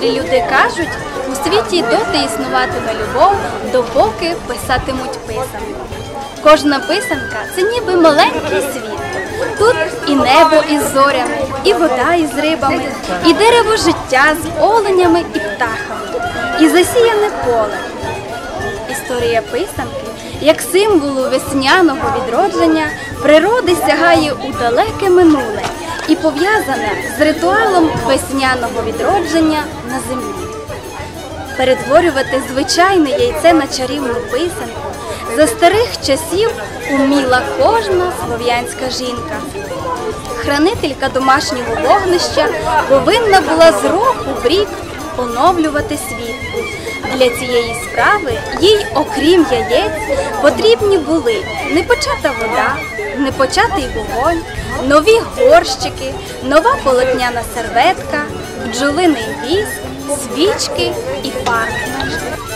Мудрі люди кажуть, у світі доти існуватиме любов, допоки писатимуть писанку. Кожна писанка це ніби маленький світ. Тут і небо із зорями, і вода із рибами, і дерево життя з оленями і птахами, і засіяне поле. Історія писанки, як символу весняного відродження, природи сягає у далеке минуле і пов'язане з ритуалом весняного відродження на землі. Перетворювати звичайне яйце на чарівну писанку за старих часів уміла кожна слов'янська жінка. Хранителька домашнього вогнища повинна була з року в рік оновлювати світ. Для цієї справи їй, окрім яєць, потрібні були непочата вода, непочатий вогонь, нові горщики, нова полотняна серветка, бджолиний віск, свічки і фарби.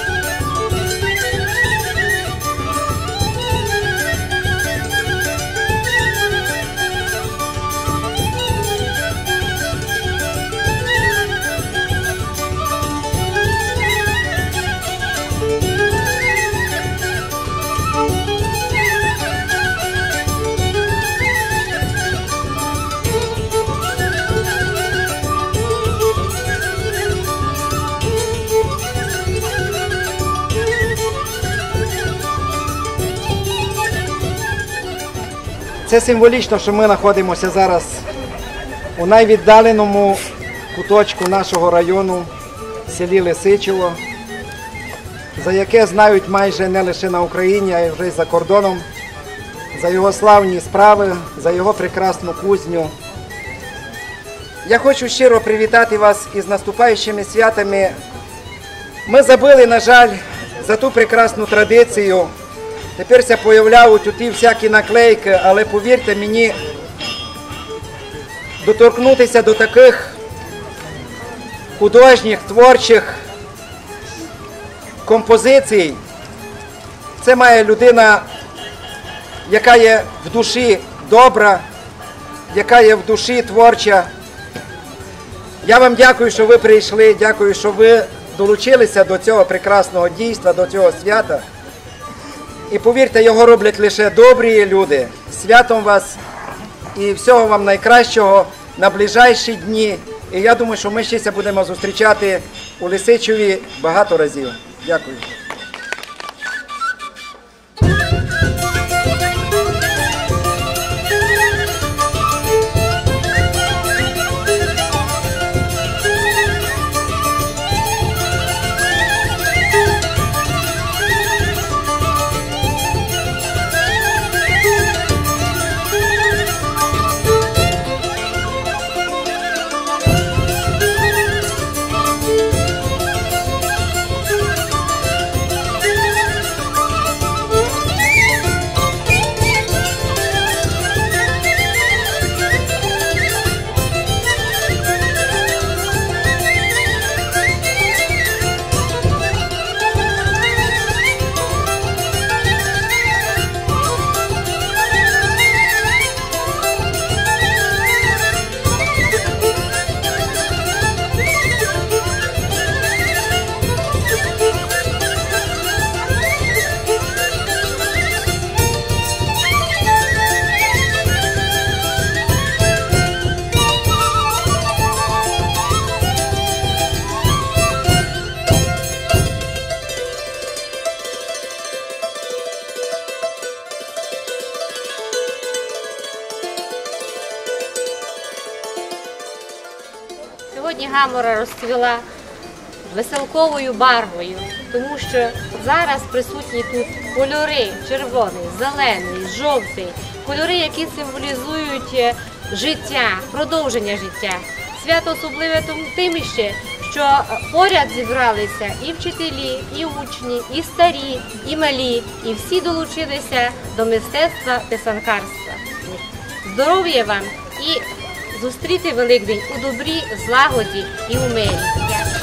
Це символічно, що ми знаходимося зараз у найвіддаленому куточку нашого району, селі Лисичево, за яке знають майже не лише на Україні, а й вже й за кордоном, за його славні справи, за його прекрасну кузню. Я хочу щиро привітати вас із наступаючими святами. Ми забили, на жаль, за ту прекрасну традицію. Тепер ся появляють оті всякі наклейки, але повірте мені, доторкнутися до таких художніх, творчих композицій, це має людина, яка є в душі добра, яка є в душі творча. Я вам дякую, що ви прийшли, дякую, що ви долучилися до цього прекрасного дійства, до цього свята. І повірте, його роблять лише добрі люди. Святом вас і всього вам найкращого на ближайші дні. І я думаю, що ми ще будемо зустрічати у Лисичеві багато разів. Дякую. Сьогодні гамора розцвіла веселковою барвою, тому що зараз присутні тут кольори червоний, зелений, жовтий, кольори, які символізують е, життя, продовження життя. Свято особливе тим ще, що поряд зібралися і вчителі, і учні, і старі, і малі, і всі долучилися до мистецтва писанкарства. Здоров'я вам і зустріти Великдень у добрі, злагоді і у мирі. Дякую.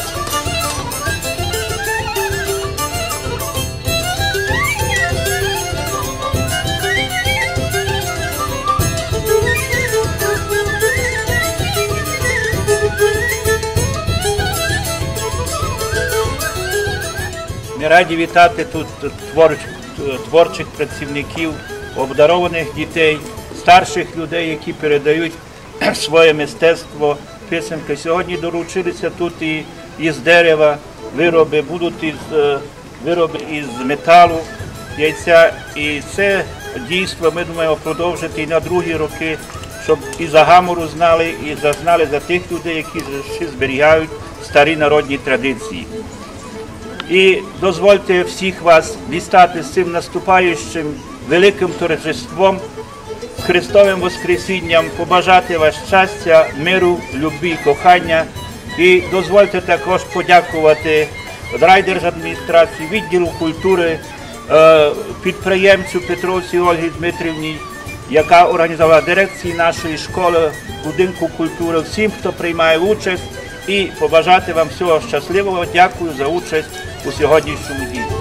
раді вітати тут твор- творчих працівників, обдарованих дітей, старших людей, які передають своє мистецтво, писанки. Сьогодні доручилися тут і із дерева вироби, будуть із е, вироби із металу, яйця. І це дійство ми думаємо продовжити і на другі роки, щоб і за гамору знали, і зазнали за тих людей, які ще зберігають старі народні традиції. І дозвольте всіх вас вітати з цим наступаючим великим торжеством, Христовим Воскресінням, побажати вас щастя, миру, любві, кохання. І дозвольте також подякувати райдержадміністрації, відділу культури, е, підприємцю Петровці Ольгі Дмитрівні, яка організувала дирекції нашої школи, будинку культури, всім, хто приймає участь, і побажати вам всього щасливого. Дякую за участь у сьогоднішньому дні.